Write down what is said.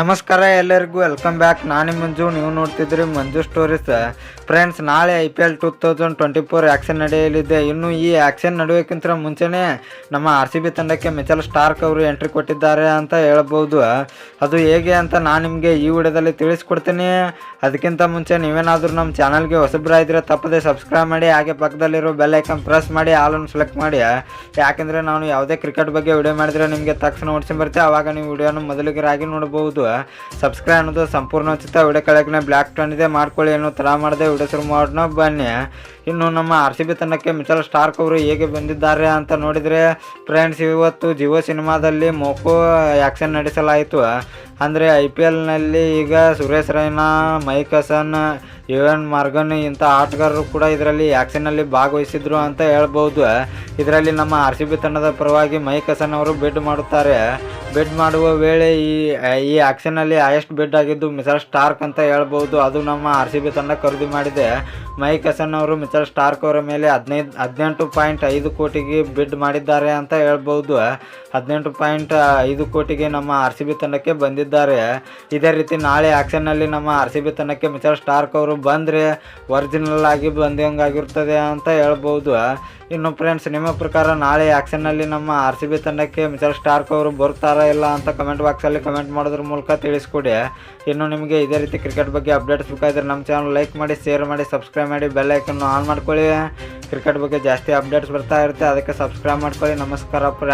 ನಮಸ್ಕಾರ ಎಲ್ಲರಿಗೂ welcome back ನಾನು ಮಂಜು, ನೀವು ನೋಡ್ತಿದ್ರಿ ಮಂಜು ಸ್ಟೋರೀಸ್ ಫ್ರೆಂಡ್ಸ್ ನಾಳೆ I P L two thousand twenty four auction ನಡೆಯಲಿದೆ. ಇನ್ನು ಈ ಆ್ಯಕ್ಷನ್ ನಡೆಯೋಕ್ಕಿಂತ ಮುಂಚೆನೇ ನಮ್ಮ ಆರ್ ಸಿ ಬಿ ತಂಡಕ್ಕೆ ಮಿಚಲ್ ಸ್ಟಾರ್ಕ್ ಅವರು ಎಂಟ್ರಿ ಕೊಟ್ಟಿದ್ದಾರೆ ಅಂತ ಹೇಳ್ಬೋದು. ಅದು ಹೇಗೆ ಅಂತ ನಾನು ನಿಮಗೆ ಈ ವಿಡಿಯೋದಲ್ಲಿ ತಿಳಿಸ್ಕೊಡ್ತೀನಿ. ಅದಕ್ಕಿಂತ ಮುಂಚೆ ನೀವೇನಾದರೂ ನಮ್ಮ ಚಾನಲ್ಗೆ ಹೊಸಬ್ರಾಯಿದ್ರೆ ತಪ್ಪದೆ ಸಬ್ಸ್ಕ್ರೈಬ್ ಮಾಡಿ, ಹಾಗೆ ಪಕ್ಕದಲ್ಲಿರೋ ಬೆಲ್ ಐಕನ್ ಪ್ರೆಸ್ ಮಾಡಿ ಆಲನ್ನು ಸೆಲೆಕ್ಟ್ ಮಾಡಿ. ಯಾಕೆಂದರೆ ನಾನು ಯಾವುದೇ ಕ್ರಿಕೆಟ್ ಬಗ್ಗೆ ವಿಡಿಯೋ ಮಾಡಿದರೆ ನಿಮಗೆ ತಕ್ಷಣ ಓಡಿಸಿ ಬರುತ್ತೆ ಆವಾಗ ನೀವು ವಿಡಿಯೋನ ಮೊದಲಿಗರಾಗಿ ನೋಡಬಹುದು ಸಬ್ಸ್ಕ್ರೈಬ್ ಅನ್ನೋದು ಸಂಪೂರ್ಣ ಉಚಿತ ವಿಡಿಯೋ ಕೆಳಗಿನ ಬ್ಲ್ಯಾಕ್ ಟನ್ ಇದೆ. ಮಾಡ್ಕೊಳ್ಳಿ ಏನೋ ತರ ಮಾಡದೆ ವಿಡಿಯೋ ಶುರು ಮಾಡೋಣ. ಬನ್ನಿ. ಇನ್ನು ನಮ್ಮ ಆರ್ ಸಿ ಬಿ ತಂಡಕ್ಕೆ ಮಿಚಲ್ ಸ್ಟಾರ್ಕ್ ಅವರು ಹೇಗೆ ಬಂದಿದ್ದಾರೆ ಅಂತ ನೋಡಿದರೆ ಫ್ರೆಂಡ್ಸ್ ಇವತ್ತು ಜಿಯೋ ಸಿನಿಮಾದಲ್ಲಿ ಮೋಕೋ ಆ್ಯಕ್ಷನ್ ನಡೆಸಲಾಯಿತು. ಅಂದರೆ ಐ ಪಿ ಎಲ್ನಲ್ಲಿ ಈಗ Suresh Raina, Mike Hussey, Eoin Morgan ಇಂಥ ಆಟಗಾರರು ಕೂಡ ಇದರಲ್ಲಿ ಆ್ಯಕ್ಷನ್ನಲ್ಲಿ ಭಾಗವಹಿಸಿದ್ರು ಅಂತ ಹೇಳ್ಬೋದು. ಇದರಲ್ಲಿ ನಮ್ಮ ಆರ್ ಸಿ ಬಿ ತಂಡದ ಪರವಾಗಿ ಮೈಕ್ ಹಸನ್ ಅವರು ಬಿಡ್ ಮಾಡುತ್ತಾರೆ. ಬೆಡ್ ಮಾಡುವ ವೇಳೆ ಈ ಈ ಆ್ಯಕ್ಷನಲ್ಲಿ ಹೈಯೆಸ್ಟ್ ಬೆಡ್ ಆಗಿದ್ದು ಮಿಸಲ್ ಸ್ಟಾರ್ಕ್ ಅಂತ ಹೇಳ್ಬೋದು. ಅದು ನಮ್ಮ ಆರ್ ಸಿ ಬಿ ತಂಡ ಖರೀದಿ ಮಾಡಿದೆ. ಮೈಕ್ ಹಸನ್ ಅವರು ಮಿಸಲ್ ಸ್ಟಾರ್ಕ್ ಅವರ ಮೇಲೆ ಹದಿನೈದು, ಹದಿನೆಂಟು ಪಾಯಿಂಟ್ ಐದು ಕೋಟಿಗೆ ಬಿಡ್ ಮಾಡಿದ್ದಾರೆ ಅಂತ ಹೇಳ್ಬೋದು. ಹದಿನೆಂಟು ಪಾಯಿಂಟ್ ಐದು ಕೋಟಿಗೆ ನಮ್ಮ ಆರ್ ಸಿ ಬಿ ತಂಡಕ್ಕೆ ಬಂದಿದ್ದಾರೆ. ಇದೇ ರೀತಿ ನಾಳೆ ಆ್ಯಕ್ಷನ್ನಲ್ಲಿ ನಮ್ಮ ಆರ್ ಸಿ ಬಿ ತಂಡಕ್ಕೆ ಮಿಸಲ್ ಸ್ಟಾರ್ಕ್ ಅವರು ಬಂದರೆ ಒರಿಜಿನಲ್ ಆಗಿ ಬಂದಂಗಾಗಿರ್ತದೆ ಅಂತ ಹೇಳ್ಬೋದು. ಇನ್ನು ಫ್ರೆಂಡ್ಸ್ ನಿಮ್ಮ ಪ್ರಕಾರ ನಾಳೆ ಆ್ಯಕ್ಷನ್ನಲ್ಲಿ ನಮ್ಮ ಆರ್ ಸಿ ಬಿ ತಂಡಕ್ಕೆ ಮಿಚಲ್ ಸ್ಟಾರ್ಕ್ ಅವರು ಬರ್ತಾರಾ ಇಲ್ಲ ಅಂತ ಕಮೆಂಟ್ ಬಾಕ್ಸಲ್ಲಿ ಕಮೆಂಟ್ ಮಾಡೋದ್ರ ಮೂಲಕ ತಿಳಿಸ್ಕೊಡಿ. ಇನ್ನು ನಿಮಗೆ ಇದೇ ರೀತಿ ಕ್ರಿಕೆಟ್ ಬಗ್ಗೆ ಅಪ್ಡೇಟ್ಸ್ ಬೇಕಾದರೆ ನಮ್ಮ ಚಾನಲ್ ಲೈಕ್ ಮಾಡಿ ಶೇರ್ ಮಾಡಿ ಸಬ್ಸ್ಕ್ರೈಬ್ ಮಾಡಿ ಬೆಲ್ಲೈಕನ್ನು ಆನ್ ಮಾಡ್ಕೊಳ್ಳಿ. ಕ್ರಿಕೆಟ್ ಬಗ್ಗೆ ಜಾಸ್ತಿ ಅಪ್ಡೇಟ್ಸ್ ಬರ್ತಾ ಇರುತ್ತೆ, ಅದಕ್ಕೆ ಸಬ್ಸ್ಕ್ರೈಬ್ ಮಾಡ್ಕೊಳ್ಳಿ. ನಮಸ್ಕಾರ